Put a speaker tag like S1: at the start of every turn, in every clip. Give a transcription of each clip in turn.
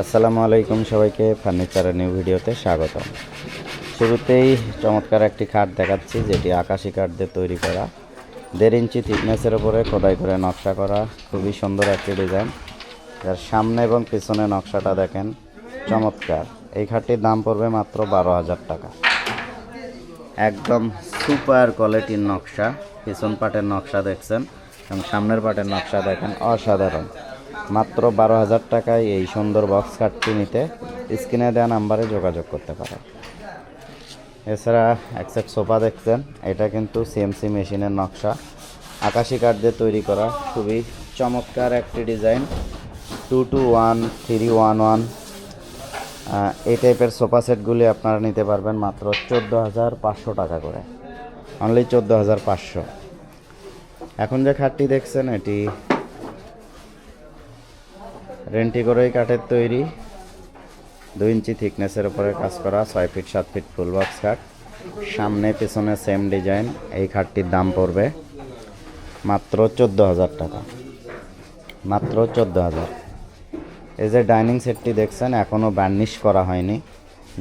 S1: আসসালামু আলাইকুম সবাইকে ফার্নিচারের নিউ ভিডিওতে স্বাগতম। শুরুতেই চমৎকার একটি খাট দেখাচ্ছি, যেটি আকাশি কাঠ দিয়ে তৈরি করা। দেড় ইঞ্চি থিকনেসের ওপরে খোদাই করে নকশা করা, খুবই সুন্দর একটি ডিজাইন। যার সামনে এবং পিছনে নকশাটা দেখেন, চমৎকার। এই খাটটির দাম পড়বে মাত্র বারো হাজার টাকা। একদম সুপার কোয়ালিটির নকশা। পিছন পাটের নকশা দেখছেন এবং সামনের পাটের নকশা দেখেন, অসাধারণ। মাত্র বারো হাজার টাকায় এই সুন্দর বক্স কার্ডটি নিতে স্ক্রিনে দেওয়া নাম্বারে যোগাযোগ করতে পারেন। এছাড়া অ্যাকসেপ্ট সোফা দেখছেন, এটা কিন্তু সিএমসি মেশিনের নকশা। আকাশি কাঠ দিয়ে তৈরি করা, খুবই চমৎকার একটি design two two one three one one এই টাইপের সোফা সেটগুলি আপনারা নিতে পারবেন মাত্র চোদ্দ হাজার পাঁচশো টাকা করে। অনলি চোদ্দ হাজার পাঁচশো। এখন যে খাটটি দেখছেন, এটি রেন্টি করেই কাঠের তৈরি। দুই ইঞ্চি থিকনেসের উপরে কাজ করা, ছয় ফিট সাত ফিট ফুল বক্স খাট। সামনে, পেছনে সেম ডিজাইন এই খাটটির দাম পড়বে মাত্র চোদ্দ হাজার টাকা। মাত্র চোদ্দ হাজার এই যে ডাইনিং সেটটি দেখছেন এখনও বার্নিশ করা হয়নি।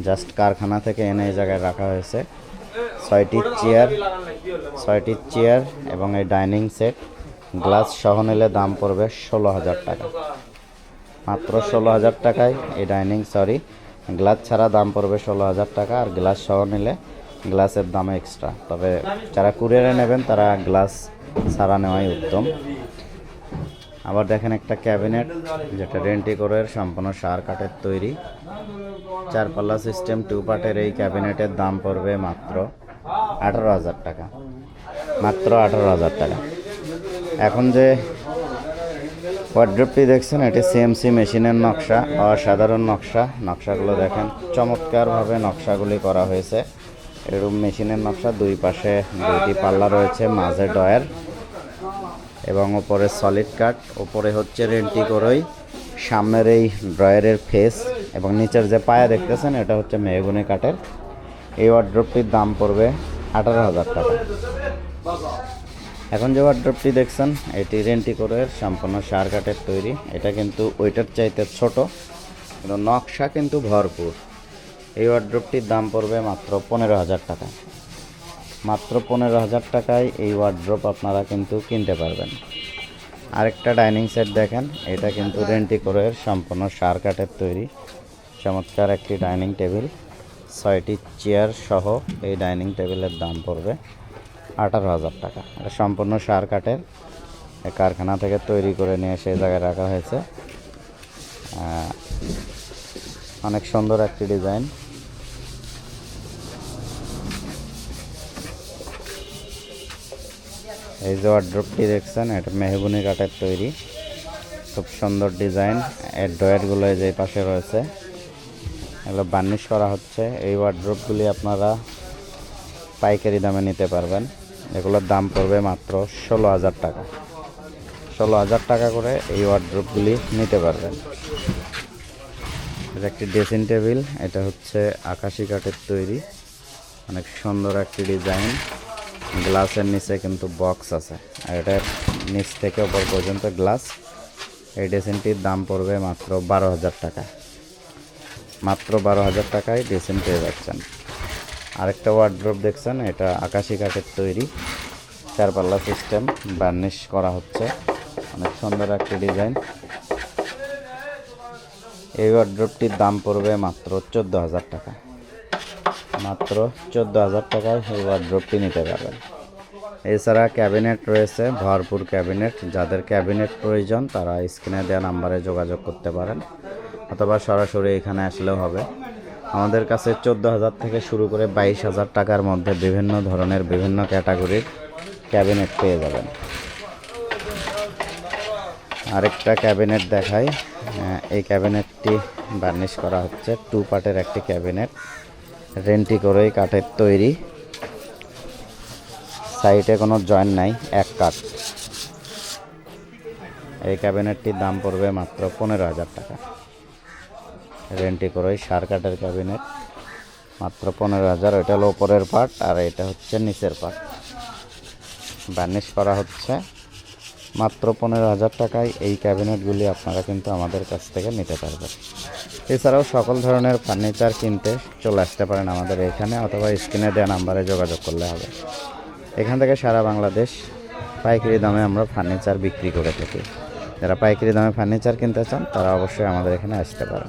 S1: জাস্ট কারখানা থেকে এনে এই জায়গায় রাখা হয়েছে। ছয়টি চেয়ার ছয়টি চেয়ার এবং এই ডাইনিং সেট গ্লাস সহ নিলে দাম পড়বে ষোলো হাজার টাকা। মাত্র ষোলো হাজার টাকায়। এই ডাইনিং সরি গ্লাস ছাড়া দাম পড়বে ষোলো হাজার টাকা। আর গ্লাস সহ নিলে গ্লাসের দাম এক্সট্রা তবে যারা কুরিয়ারে নেবেন, তারা গ্লাস ছাড়া নেওয়াই উত্তম। আবার দেখেন একটা ক্যাবিনেট, যেটা রেন্টি করে সম্পূর্ণ সার কাঠের তৈরি। চার পাল্লা সিস্টেম টু পার্টের এই ক্যাবিনেটের দাম পড়বে মাত্র আঠারো হাজার টাকা। মাত্র আঠারো হাজার টাকা। এখন যে ওয়ার্ড্রপটি দেখছেন, এটি সিএমসি মেশিনের নকশা, অসাধারণ নকশা। নকশাগুলো দেখেন, চমৎকারভাবে নকশাগুলি করা হয়েছে। এরকম মেশিনের নকশা, দুই পাশে দুইটি পাল্লা রয়েছে, মাঝে ডয়ার এবং ওপরে সলিড কাট ওপরে হচ্ছে রেন্টি করই সামনের এই ড্রয়ারের ফেস এবং নিচের যে পায়া দেখতেছেন, এটা হচ্ছে মেহগুনি কাঠের। এই ওয়ার্ড্রপটির দাম পড়বে আঠারো হাজার টাকা। এখন যে ওয়ার্ড্রপটি দেখছেন, এটি রেন্টি করে সম্পূর্ণ সার কাঠের তৈরি। এটা কিন্তু ওইটার চাইতে ছোট, কিন্তু নকশা কিন্তু ভরপুর। এই ওয়ার্ড্রপটির দাম পড়বে মাত্র পনেরো হাজার টাকা। মাত্র পনেরো হাজার টাকায় এই ওয়ার্ড্রপ আপনারা কিন্তু কিনতে পারবেন। আরেকটা ডাইনিং সেট দেখেন, এটা কিন্তু রেন্টি করে সম্পূর্ণ সার কাঠের তৈরি। চমৎকার একটি ডাইনিং টেবিল ছয়টি চেয়ার সহ এই ডাইনিং টেবিলের দাম পড়বে আঠারো হাজার টাকা। এটা সম্পূর্ণ সার কাঠের। কারখানা থেকে তৈরি করে নিয়ে সেই জায়গায় রাখা হয়েছে। অনেক সুন্দর একটি ডিজাইন। এই যে ওয়ার্ড্রপটি দেখছেন, এটা মেহগুনি কাঠের তৈরি। খুব সুন্দর ডিজাইন। এর ডয়ারগুলো যে পাশে রয়েছে। এগুলো বার্নিশ করা হচ্ছে। এই ওয়ার্ড্রপগুলি আপনারা পাইকারি দামে নিতে পারবেন। এগুলোর দাম পড়বে মাত্র ষোলো হাজার টাকা। ষোলো হাজার টাকা করে এই ওয়ার্ড্রপগুলি নিতে পারবেন। এটা একটি ড্রেসিং টেবিল এটা হচ্ছে আকাশি কাঠের তৈরি। অনেক সুন্দর একটি ডিজাইন গ্লাসের নিচে কিন্তু বক্স আছে। আর এটার নিচ থেকে ওপর পর্যন্ত গ্লাস এই ড্রেসিংটির দাম পড়বে মাত্র বারো হাজার টাকা। মাত্র বারো হাজার টাকায় ড্রেসিং পেয়ে যাচ্ছেন। আরেকটা ওয়ার্ড্রপ দেখছেন, এটা আকাশি কাঠের তৈরি। চারপাল্লা সিস্টেম বার্নিশ করা হচ্ছে। অনেক সুন্দর একটি ডিজাইন এই ওয়ার্ড্রপটির দাম পড়বে মাত্র চোদ্দ হাজার টাকা। মাত্র চোদ্দ হাজার টাকায় এই ওয়ার্ড্রপটি নিতে পারবেন। এছাড়া ক্যাবিনেট রয়েছে, ভরপুর ক্যাবিনেট যাদের ক্যাবিনেট প্রয়োজন, তারা স্ক্রিনে দেওয়া নাম্বারে যোগাযোগ করতে পারেন। অথবা সরাসরি এখানে আসলেও হবে। আমাদের কাছে চোদ্দ হাজার থেকে শুরু করে বাইশ হাজার টাকার মধ্যে বিভিন্ন ধরনের বিভিন্ন ক্যাটাগরির ক্যাবিনেট পেয়ে যাবেন। আরেকটা ক্যাবিনেট দেখাই। এই ক্যাবিনেটটি বার্নিশ করা হচ্ছে। টু পার্টের একটি ক্যাবিনেট। রেন্টি করেই কাঠের তৈরি। সাইডে কোনো জয়েন্ট নাই, এক কাঠ। এই ক্যাবিনেটটির দাম পড়বে মাত্র পনেরো হাজার টাকা। রেন্টি করেই, সার কাঠের ক্যাবিনেট মাত্র পনেরো হাজার। ওইটা হলো ওপরের পার্ট আর এটা হচ্ছে নিচের পার্ট বার্নিশ করা হচ্ছে। মাত্র পনেরো হাজার টাকায় এই ক্যাবিনেটগুলি আপনারা কিন্তু আমাদের কাছ থেকে নিতে পারবেন। এছাড়াও সকল ধরনের ফার্নিচার কিনতে চলে আসতে পারেন আমাদের এখানে, অথবা স্ক্রিনে দেওয়া নাম্বারে যোগাযোগ করলে হবে। এখান থেকে সারা বাংলাদেশ পাইকারি দামে আমরা ফার্নিচার বিক্রি করে থাকি। যারা পাইকারি দামে ফার্নিচার কিনতে চান, তারা অবশ্যই আমাদের এখানে আসতে পারেন।